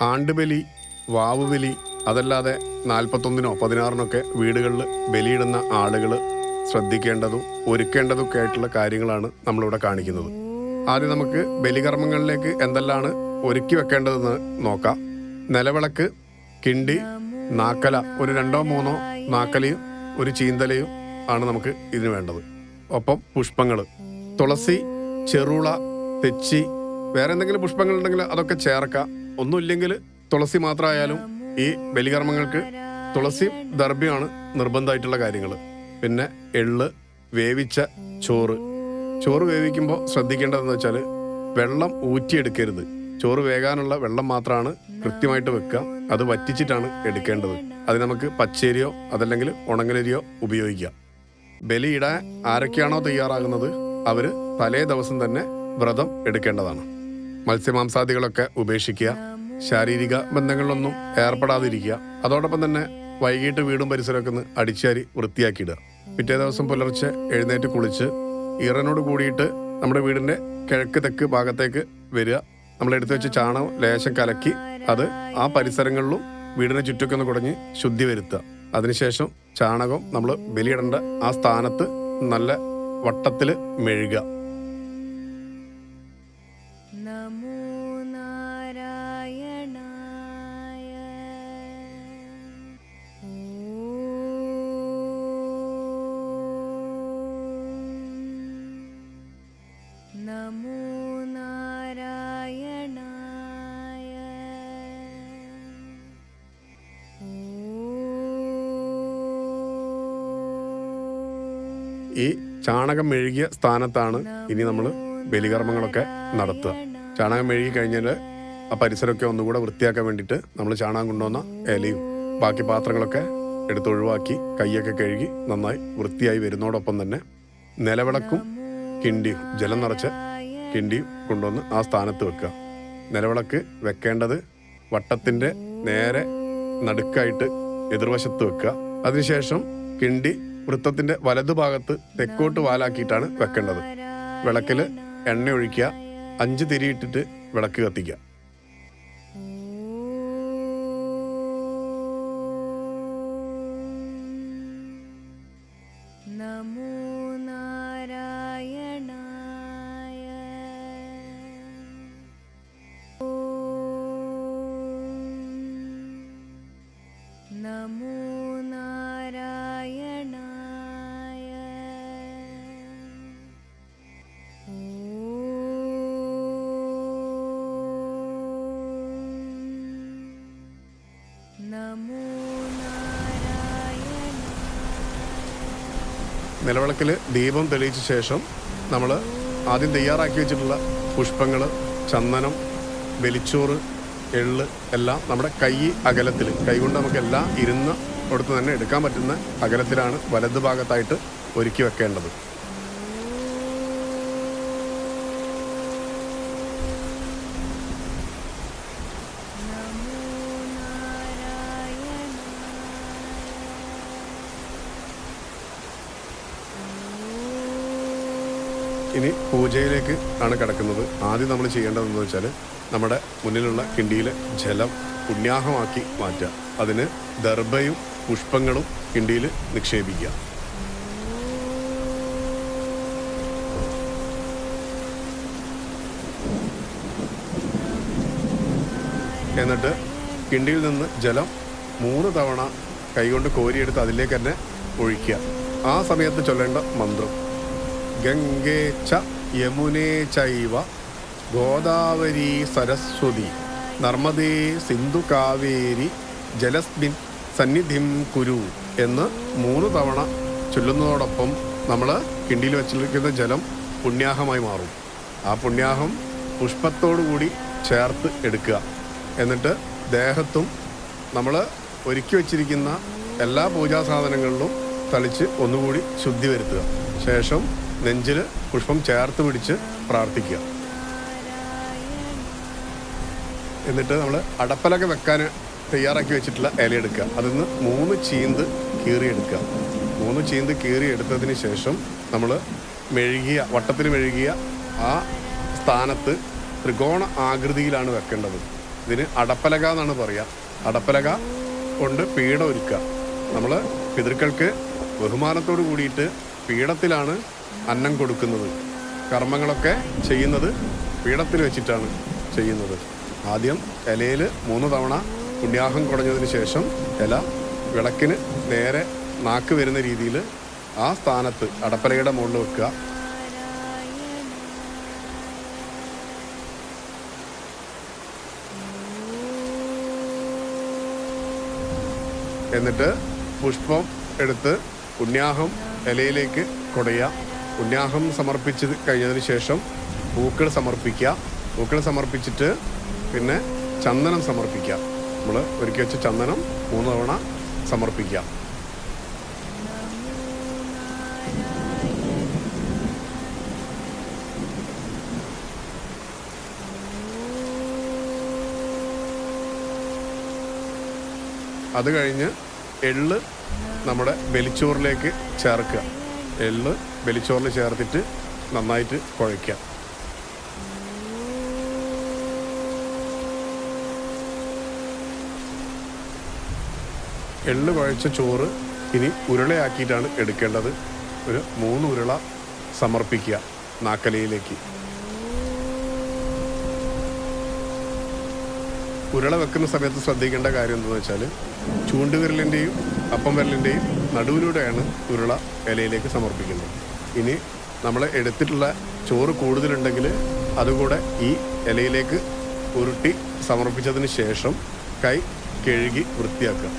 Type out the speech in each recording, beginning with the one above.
ആണ്ടുബലി വാവുബലി അതല്ലാതെ നാൽപ്പത്തൊന്നിനോ പതിനാറിനൊക്കെ വീടുകളിൽ ബലിയിടുന്ന ആളുകൾ ശ്രദ്ധിക്കേണ്ടതും ഒരുക്കേണ്ടതൊക്കെ ആയിട്ടുള്ള കാര്യങ്ങളാണ് നമ്മളിവിടെ കാണിക്കുന്നത്. ആദ്യം നമുക്ക് ബലികർമ്മങ്ങളിലേക്ക് എന്തെല്ലാമാണ് ഒരുക്കി വെക്കേണ്ടതെന്ന് നോക്കാം. നിലവിളക്ക് കിണ്ടി നാക്കല ഒരു രണ്ടോ മൂന്നോ നാക്കലയും ഒരു ചീന്തലയും ആണ് നമുക്ക് ഇതിന് വേണ്ടത്. ഒപ്പം പുഷ്പങ്ങൾ തുളസി ചെറുള തെച്ചി വേറെ എന്തെങ്കിലും പുഷ്പങ്ങൾ ഉണ്ടെങ്കിൽ അതൊക്കെ ചേർക്കാം. ഒന്നുമില്ലെങ്കിൽ തുളസി മാത്രമായാലും ഈ ബലികർമ്മങ്ങൾക്ക് തുളസി ദർഭ്യമാണ് നിർബന്ധമായിട്ടുള്ള കാര്യങ്ങൾ. പിന്നെ എള്ള് വേവിച്ച ചോറ്. ചോറ് വേവിക്കുമ്പോൾ ശ്രദ്ധിക്കേണ്ടതെന്ന് വെച്ചാൽ വെള്ളം ഊറ്റിയെടുക്കരുത്. ചോറ് വേകാനുള്ള വെള്ളം മാത്രമാണ് കൃത്യമായിട്ട് വെക്കുക. അത് വറ്റിച്ചിട്ടാണ് എടുക്കേണ്ടത്. അത് നമുക്ക് പച്ചരിയോ അതല്ലെങ്കിൽ ഉണങ്ങലരിയോ ഉപയോഗിക്കാം ബലിയിടാൻ ആരൊക്കെയാണോ തയ്യാറാകുന്നത്? അവർ തലേ ദിവസം തന്നെ വ്രതം എടുക്കേണ്ടതാണ്. മത്സ്യമാംസാദികളൊക്കെ ഉപേക്ഷിക്കുക. ശാരീരിക ബന്ധങ്ങളിലൊന്നും ഏർപ്പെടാതിരിക്കുക. അതോടൊപ്പം തന്നെ വൈകിട്ട് വീടും പരിസരമൊക്കെ ഒന്ന് അടിച്ചാരി വൃത്തിയാക്കിയിടുക. പിറ്റേ ദിവസം പുലർച്ചെ എഴുന്നേറ്റ് കുളിച്ച് ഈറനോട് കൂടിയിട്ട് നമ്മുടെ വീടിന്റെ കിഴക്ക് തെക്ക് ഭാഗത്തേക്ക് വരിക. നമ്മൾ എടുത്തു വെച്ച ചാണകം ലേശം കലക്കി അത് ആ പരിസരങ്ങളിലും വീടിന് ചുറ്റൊക്കെ ഒന്ന് കുടഞ്ഞ് ശുദ്ധി വരുത്തുക. അതിനുശേഷം ചാണകം നമ്മൾ ബലിയിടേണ്ട ആ സ്ഥാനത്ത് നല്ല വട്ടത്തിൽ മെഴുകുക. ഈ ചാണകം മെഴുകിയ സ്ഥാനത്താണ് ഇനി നമ്മൾ ബലികർമ്മങ്ങളൊക്കെ നടത്തുക. ചാണകം മെഴുകി കഴിഞ്ഞാൽ ആ പരിസരമൊക്കെ ഒന്നുകൂടെ വൃത്തിയാക്കാൻ വേണ്ടിയിട്ട് നമ്മൾ ചാണകം കൊണ്ടുവന്ന ഇലയും ബാക്കി പാത്രങ്ങളൊക്കെ എടുത്ത് ഒഴിവാക്കി കൈയൊക്കെ കഴുകി നന്നായി വൃത്തിയായി വരുന്നതോടൊപ്പം തന്നെ നിലവിളക്കും കിണ്ടിയും ജലം നിറച്ച കിണ്ടിയും കൊണ്ടുവന്ന് ആ സ്ഥാനത്ത് വെക്കുക. നിലവിളക്ക് വെക്കേണ്ടത് വട്ടത്തിന്റെ നേരെ നടുക്കായിട്ട് എതിർവശത്ത് വെക്കുക. അതിനുശേഷം കിണ്ടി വൃത്തത്തിന്റെ വലതുഭാഗത്ത് തെക്കോട്ട് വാലാക്കിയിട്ടാണ് വെക്കേണ്ടത്. വിളക്കിൽ എണ്ണ ഒഴിക്കുക അഞ്ച് തിരിയിട്ടിട്ട് വിളക്ക് കത്തിക്കുക. നിലവിളക്കിൽ ദീപം തെളിയിച്ച ശേഷം നമ്മൾ ആദ്യം തയ്യാറാക്കി വെച്ചിട്ടുള്ള പുഷ്പങ്ങൾ ചന്ദനം വെലിച്ചോറ് എള്ള് എല്ലാം നമ്മുടെ കൈ അകലത്തിൽ കൈകൊണ്ട് നമുക്ക് എല്ലാം ഇരുന്ന കൊടുത്ത് തന്നെ എടുക്കാൻ പറ്റുന്ന അകലത്തിലാണ് വലത് ഭാഗത്തായിട്ട് ഒരുക്കി വെക്കേണ്ടത്. ഇനി പൂജയിലേക്ക് ആണ് കിടക്കുന്നത്. ആദ്യം നമ്മൾ ചെയ്യേണ്ടതെന്ന് വെച്ചാൽ നമ്മുടെ മുന്നിലുള്ള കിണ്ടിയിലെ ജലം പുണ്യാഹമാക്കി മാറ്റുക. അതിന് ദർഭയും പുഷ്പങ്ങളും കിണ്ടിയിൽ നിക്ഷേപിക്കുക. എന്നിട്ട് കിണ്ടിയിൽ നിന്ന് ജലം മൂന്ന് തവണ കൈകൊണ്ട് കോരിയെടുത്ത് അതിലേക്ക് തന്നെ ഒഴിക്കുക. ആ സമയത്ത് ചൊല്ലേണ്ട മന്ത്രം. ഗംഗേ ച യമുനേ ചൈവ ഗോദാവരി സരസ്വതി നർമ്മദേ സിന്ധു കാവേരി ജലസ്മിൻ സന്നിധിം കുരു എന്ന് മൂന്ന് തവണ ചൊല്ലുന്നതോടൊപ്പം നമ്മൾ കിണ്ടിയിൽ വെച്ചിരിക്കുന്ന ജലം പുണ്യാഹമായി മാറും. ആ പുണ്യാഹം പുഷ്പത്തോടു കൂടി ചേർത്ത് എടുക്കുക. എന്നിട്ട് ദേഹത്തും നമ്മൾ ഒരുക്കി വച്ചിരിക്കുന്ന എല്ലാ പൂജാ സാധനങ്ങളിലും തളിച്ച് ഒന്നുകൂടി ശുദ്ധി വരുത്തുക. ശേഷം നെഞ്ചിൽ പുഷ്പം ചേർത്ത് പിടിച്ച് പ്രാർത്ഥിക്കുക. എന്നിട്ട് നമ്മൾ അടപ്പലൊക്കെ വെക്കാൻ തയ്യാറാക്കി വെച്ചിട്ടുള്ള ഇലയെടുക്കുക അതിൽ നിന്ന് മൂന്ന് ചീന്ത് കീറിയെടുക്കുക മൂന്ന് ചീന്ത് കീറി എടുത്തതിന് ശേഷം നമ്മൾ മെഴുകിയ വട്ടത്തിന് മെഴുകിയ ആ സ്ഥാനത്ത് ത്രികോണ ആകൃതിയിലാണ് വെക്കേണ്ടത്. ഇതിന് അടപ്പലക എന്നാണ് പറയുക അടപ്പലക കൊണ്ട് പീഠ ഒരുക്കുക. നമ്മൾ പിതൃക്കൾക്ക് ബഹുമാനത്തോട് കൂടിയിട്ട് പീഠത്തിലാണ് അന്നം കൊടുക്കുന്നത്. കർമ്മങ്ങളൊക്കെ ചെയ്യുന്നത് പീഠത്തിൽ വെച്ചിട്ടാണ് ചെയ്യുന്നത്. ആദ്യം ഇലയിൽ മൂന്ന് തവണ പുണ്യാഹം കുടഞ്ഞതിന് ശേഷം ഇല വിളക്കിന് നേരെ നാക്ക് വരുന്ന രീതിയിൽ ആ സ്ഥാനത്ത് അടപ്പലയുടെ മുകളിൽ വെക്കുക. എന്നിട്ട് പുഷ്പം എടുത്ത് പുണ്യാഹം ഇലയിലേക്ക് കുടയുക. പുണ്യാഹം സമർപ്പിച്ച് കഴിഞ്ഞതിന് ശേഷം പൂക്കൾ സമർപ്പിക്കുക. പൂക്കൾ സമർപ്പിച്ചിട്ട് പിന്നെ ചന്ദനം സമർപ്പിക്കുക. നമ്മൾ ഒരുക്കി വെച്ച ചന്ദനം മൂന്ന് തവണ സമർപ്പിക്കുക. അത് കഴിഞ്ഞ് എള്ള് നമ്മുടെ ബലിച്ചോറിലേക്ക് ചേർക്കുക. എള്ള് വെളിച്ചോറിൽ ചേർത്തിട്ട് നന്നായിട്ട് കുഴയ്ക്കുക എള്ള് കുഴച്ച ചോറ് ഇനി ഉരുളയാക്കിയിട്ടാണ് എടുക്കേണ്ടത്. ഒരു മൂന്ന് ഉരുള സമർപ്പിക്കുക നാക്കലയിലേക്ക്. ഉരുള വെക്കുന്ന സമയത്ത് ശ്രദ്ധിക്കേണ്ട കാര്യം എന്താണെന്ന് വെച്ചാൽ ചൂണ്ടുവിരലിന്റെയും അപ്പം വിരലിന്റെയും നടുവിലൂടെയാണ് ഉരുള ഇലയിലേക്ക് സമർപ്പിക്കുന്നത്. ഇനി നമ്മൾ എടുത്തിട്ടുള്ള ചോറ് കൂടുതലുണ്ടെങ്കിൽ അതുകൂടെ ഈ ഇലയിലേക്ക് ഉരുട്ടി സമർപ്പിച്ചതിന് ശേഷം കൈ കഴുകി വൃത്തിയാക്കുക.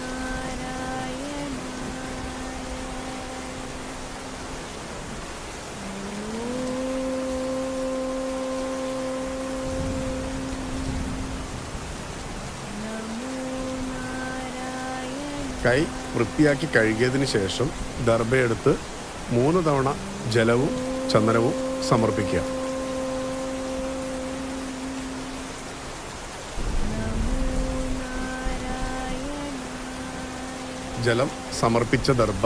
കൈ വൃത്തിയാക്കി കഴുകിയതിന് ശേഷം ദർഭയെടുത്ത് മൂന്ന് തവണ ജലവും ചന്ദനവും സമർപ്പിക്കുക. ജലം സമർപ്പിച്ച ദർഭ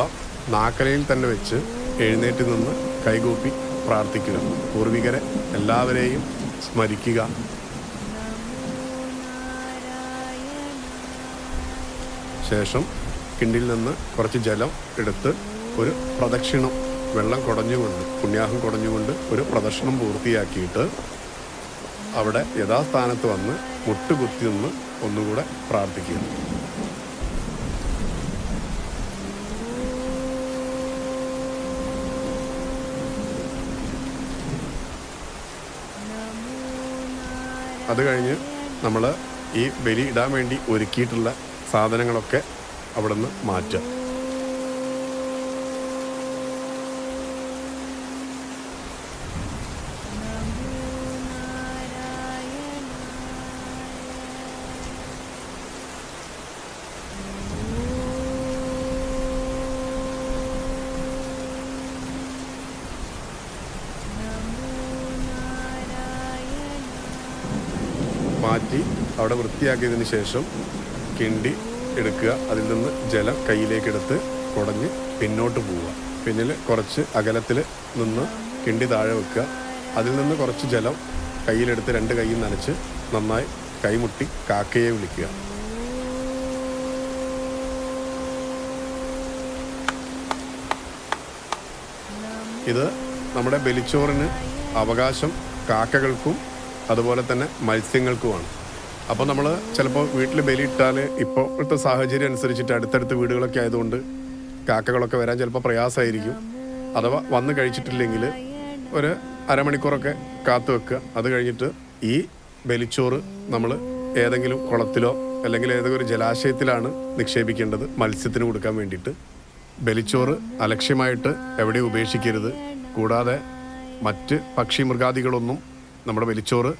നാക്കലയിൽ തന്നെ വെച്ച് എഴുന്നേറ്റ് നിന്ന് കൈകൂപ്പി പ്രാർത്ഥിക്കുക. പൂർവികരെ എല്ലാവരെയും സ്മരിക്കുക. ശേഷം കിണ്ടിൽ നിന്ന് കുറച്ച് ജലം എടുത്ത് ഒരു പ്രദക്ഷിണം വെള്ളം കുടഞ്ഞുകൊണ്ട് പുണ്യാഹം കുടഞ്ഞുകൊണ്ട് ഒരു പ്രദക്ഷിണം പൂർത്തിയാക്കിയിട്ട് അവിടെ യഥാസ്ഥാനത്ത് വന്ന് മുട്ടുകുത്തി നിന്ന് ഒന്നുകൂടെ പ്രാർത്ഥിക്കുക. അത് കഴിഞ്ഞ് നമ്മൾ ഈ ബലി ഇടാൻ വേണ്ടി ഒരുക്കിയിട്ടുള്ള സാധനങ്ങളൊക്കെ അവിടെ നിന്ന് മാറ്റുക മാറ്റി അവിടെ വൃത്തിയാക്കിയതിന് ശേഷം കിണ്ടി എടുക്കുക. അതിൽ നിന്ന് ജലം കയ്യിലേക്ക് എടുത്ത് കുടഞ്ഞ് പിന്നോട്ട് പോവുക. പിന്നിൽ കുറച്ച് അകലത്തിൽ നിന്ന് കിണ്ടി താഴെ വെക്കുക. അതിൽ നിന്ന് കുറച്ച് ജലം കയ്യിലെടുത്ത് രണ്ട് കൈയും നനച്ച് നന്നായി കൈമുട്ടി കാക്കയെ വിളിക്കുക. ഇത് നമ്മുടെ ബലിച്ചോറിന് അവകാശം കാക്കകൾക്കും അതുപോലെ തന്നെ മത്സ്യങ്ങൾക്കുമാണ്. അപ്പോൾ നമ്മൾ ചിലപ്പോൾ വീട്ടിൽ ബലിയിട്ടാൽ ഇപ്പോഴത്തെ സാഹചര്യം അനുസരിച്ചിട്ട് അടുത്തടുത്ത് വീടുകളൊക്കെ ആയതുകൊണ്ട് കാക്കകളൊക്കെ വരാൻ ചിലപ്പോൾ പ്രയാസമായിരിക്കും അഥവാ വന്ന് കഴിച്ചിട്ടില്ലെങ്കിൽ ഒരു അരമണിക്കൂറൊക്കെ കാത്തു വെക്കുക. അത് കഴിഞ്ഞിട്ട് ഈ ബലിച്ചോറ് നമ്മൾ ഏതെങ്കിലും കുളത്തിലോ അല്ലെങ്കിൽ ഏതെങ്കിലും ഒരു ജലാശയത്തിലാണ് നിക്ഷേപിക്കേണ്ടത് മത്സ്യത്തിന് കൊടുക്കാൻ വേണ്ടിയിട്ട്. ബലിച്ചോറ് അലക്ഷ്യമായിട്ട് എവിടെ ഉപേക്ഷിക്കരുത്. കൂടാതെ മറ്റ് പക്ഷി മൃഗാദികളൊന്നും നമ്മുടെ ബലിച്ചോറ്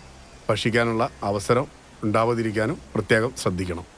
ഭക്ഷിക്കാനുള്ള അവസരം ഉണ്ടാവാതിരിക്കാനും പ്രത്യേകം ശ്രദ്ധിക്കണം.